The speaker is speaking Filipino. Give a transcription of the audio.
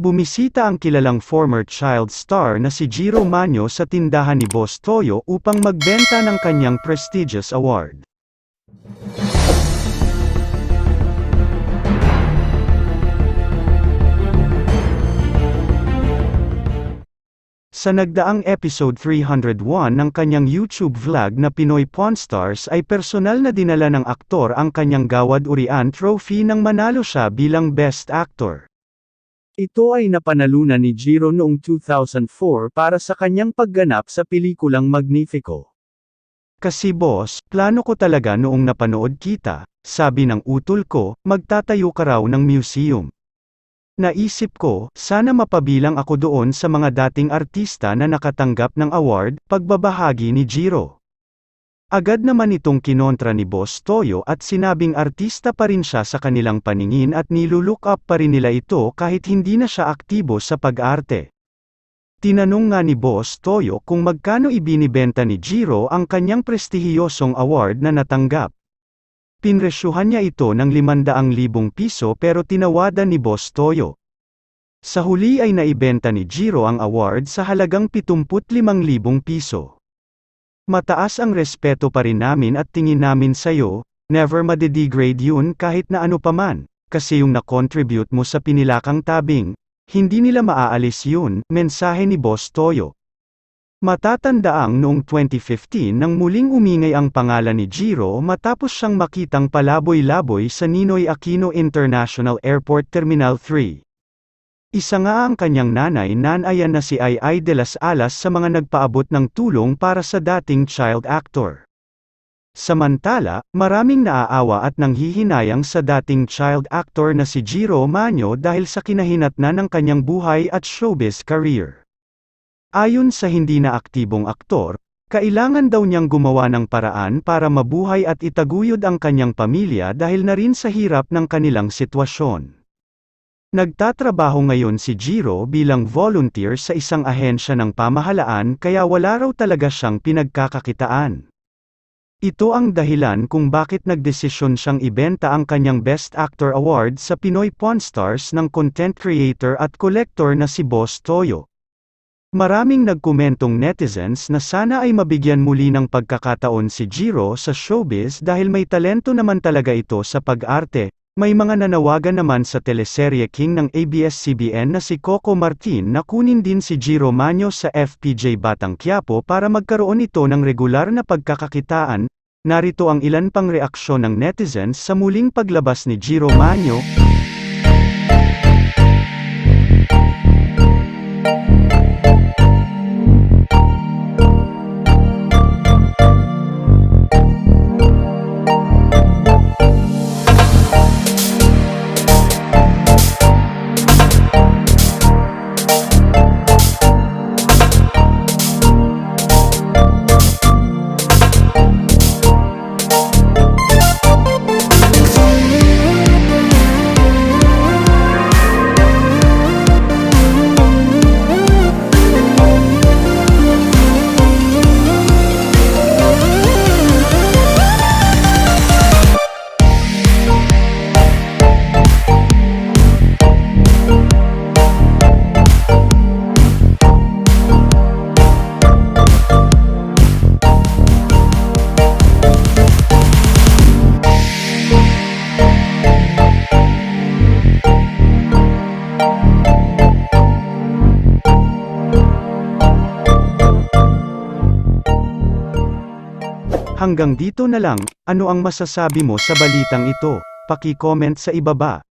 Bumisita ang kilalang former child star na si Jiro Manyo sa tindahan ni Boss Toyo upang magbenta ng kanyang prestigious award. Sa nagdaang episode 301 ng kanyang YouTube vlog na Pinoy Pawn Stars ay personal na dinala ng aktor ang kanyang Gawad Urian Trophy nang manalo siya bilang Best Actor. Ito ay napanalunan ni Jiro noong 2004 para sa kanyang pagganap sa pelikulang Magnifico. Kasi boss, plano ko talaga noong napanood kita, sabi ng utol ko, magtatayo ka raw ng museum. Naisip ko, sana mapabilang ako doon sa mga dating artista na nakatanggap ng award, pagbabahagi ni Jiro. Agad naman itong kinontra ni Boss Toyo at sinabing artista pa rin siya sa kanilang paningin at nilulook up pa rin nila ito kahit hindi na siya aktibo sa pag-arte. Tinanong nga ni Boss Toyo kung magkano ibinibenta ni Jiro ang kanyang prestihiyosong award na natanggap. Pinresyuhan niya ito ng 500,000 piso pero tinawadan ni Boss Toyo. Sa huli ay naibenta ni Jiro ang award sa halagang 75,000 piso. Mataas ang respeto pa rin namin at tingin namin sa'yo, never madedegrade yun kahit na ano paman, kasi yung na-contribute mo sa pinilakang tabing, hindi nila maaalis yun, mensahe ni Boss Toyo. Matatandaang noong 2015 nang muling umingay ang pangalan ni Jiro matapos siyang makitang palaboy-laboy sa Ninoy Aquino International Airport Terminal 3. Isa nga ang kanyang nanay nanayan na si Ay Ay de las Alas sa mga nagpaabot ng tulong para sa dating child actor. Samantala, maraming naaawa at nanghihinayang sa dating child actor na si Jiro Manyo dahil sa kinahinatnan ng kanyang buhay at showbiz career. Ayon sa hindi na aktibong aktor, kailangan daw niyang gumawa ng paraan para mabuhay at itaguyod ang kanyang pamilya dahil na rin sa hirap ng kanilang sitwasyon. Nagtatrabaho ngayon si Jiro bilang volunteer sa isang ahensya ng pamahalaan kaya wala raw talaga siyang pinagkakakitaan. Ito ang dahilan kung bakit nagdesisyon siyang ibenta ang kanyang Best Actor Award sa Pinoy Pawn Stars ng content creator at collector na si Boss Toyo. Maraming nagkomentong netizens na sana ay mabigyan muli ng pagkakataon si Jiro sa showbiz dahil may talento naman talaga ito sa pag-arte. May mga nanawagan naman sa teleserye King ng ABS-CBN na si Coco Martin na kunin din si Jiro Manyo sa FPJ Batang Quiapo para magkaroon ito ng regular na pagkakakitaan. Narito ang ilan pang reaksyon ng netizens sa muling paglabas ni Jiro Manyo. Hanggang dito na lang, ano ang masasabi mo sa balitang ito? Paki-comment sa ibaba.